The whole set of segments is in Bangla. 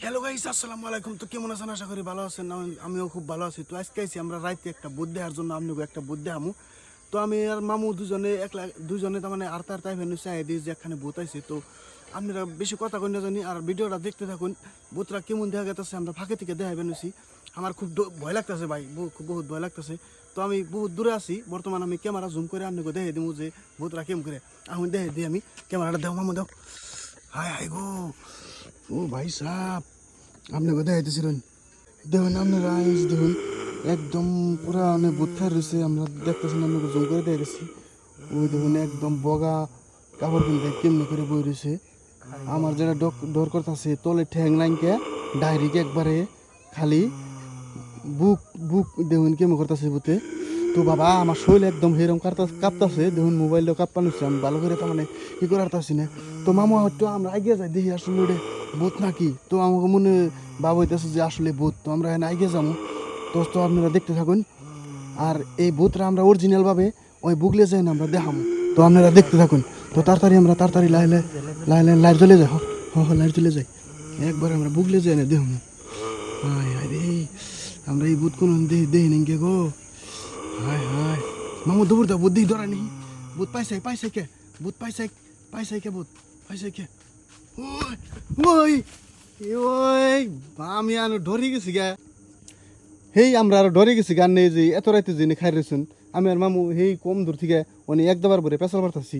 হ্যালো গাইস আসসালামু আলাইকুম। তো কেমন আছেন? আশা করি ভালো আছেন। আমি- আমিও খুব ভালো আছি। তো আজকে আইছি আমরা রাইতে একটা বুদ্ধ দেওয়ার জন্য। আপনাকে একটা বুদ্ধ দেখামু। তো আমি আর মামু দুজনে একলা দুজনে তার মানে আর তার তাই ভেনু চাই দিই যে একখানে ভূত আইছে। তো আপনারা বেশি কথা কই জানি। আর ভিডিওটা দেখতে থাকুন। ভূতরা কেমন দেখা গেছে আমরা ফাঁকে থেকে দেখা বেনুছি আমার খুব ভয় লাগতেছে ভাই। খুব বহুত ভয় লাগতেছে। তো আমি বহুত দূরে আছি। বর্তমান আমি ক্যামেরা জুম করে আপনাকে দেখে দিব যে ভূতরা কেমন করে। আমি দেখে দিই আমি। ক্যামেরাটা দেও, মামু দাও। হাই হাই গো। ও ভাই সাহ আপনি কোথায় আইতেছিলেন? দেখুন আপনারা আইস দেখুন, একদম পুরা অনেক বুথার রয়েছে, আমরা দেখতেছেন আপনাকে জুম করে দিয়ে গেছি ওই দেখুন, একদম বগা কাপড় কিনতে কেমনি করে বই রয়েছে। আমার যেটা ডর করতেছে, তলে ঠ্যাং লাইনকে ডাইরেক্ট একবারে খালি বুক বুক দেখুন কেমন করতেছে বুতে তো বাবা, আমার শরীর একদম হেরম কাঁপতা, কাঁপতাছে, দেখুন, মোবাইলটা কাঁপানুচ্ছে আমি ভালো করে তার মানে কি করে পারতাছি না। তো মামা হয়তো আমরা আগে যাই, দেখি আসলে ভূত নাকি? তো আমাকে মনে ভাব হইতেছে যে আসলে ভূত। তো আমরা এখানে আগে যাব তো তো আপনারা দেখতে থাকুন। আর এই ভূতরা আমরা অরিজিনালভাবে ওই বুগলে যাই না আমরা দেখাবো তো আপনারা দেখতে থাকুন। তো তাড়াতাড়ি আমরা তাড়াতাড়ি লাই লাই লাই লাই লাইট জ্বলে যাই হ হ লাইট জ্বলে যাই একবার আমরা বুগলে যাই না দেখব হায় হায় রে, আমরা এই ভূত কোন দেহি দেহি নেই গো হায় হায়। মামু দৌড় দাও বুদ্ধি ধরা নেই। ভূত পাইছে পাইছে কে? ভূত পাইছে পাইছে কে ভূত? পাইছে কে? ওই ওই আমি আর ডরে গেছি গা। হেই আমরা আর ডরে গেছি গান নেই যে এত রাইতে যিনি খাই রয়েছেন আমি আর মামু হেই কম দূর থেকে অনেক এক দাবার পরে পেশাল পারতাছি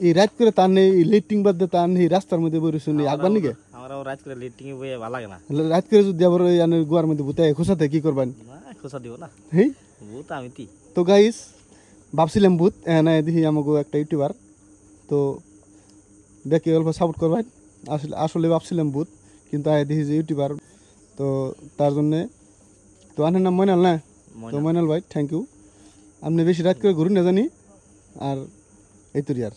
এই রাত করে তার নেই লেটিং বাদ দিয়ে তার নেই রাস্তার মধ্যে বসেছেন একবার নিকে আমরাও রাত করে লিটিং বইয়ে ভালো লাগে না। রাত করে যদি আবার আনের গোয়ার মধ্যে বুতে খোসাতে কি করবেন? খোসা দিব না। হেই? বহুত আমি তো। গাইস ভাবছিলাম ভূত না দেখি আমাকে একটা ইউটিউবার তো দেখে অল্প সাপোর্ট করবেন। আসলে আসলে ভাবছিলাম ভূত কিন্তু আয় দেখি যে ইউটিউবার তো তার জন্যে তো আনের নাম ময়নাল না? তো ময়নাল ভাই থ্যাংক ইউ আপনি বেশি রাত করে ঘুরুন না জানি আর এই তো আর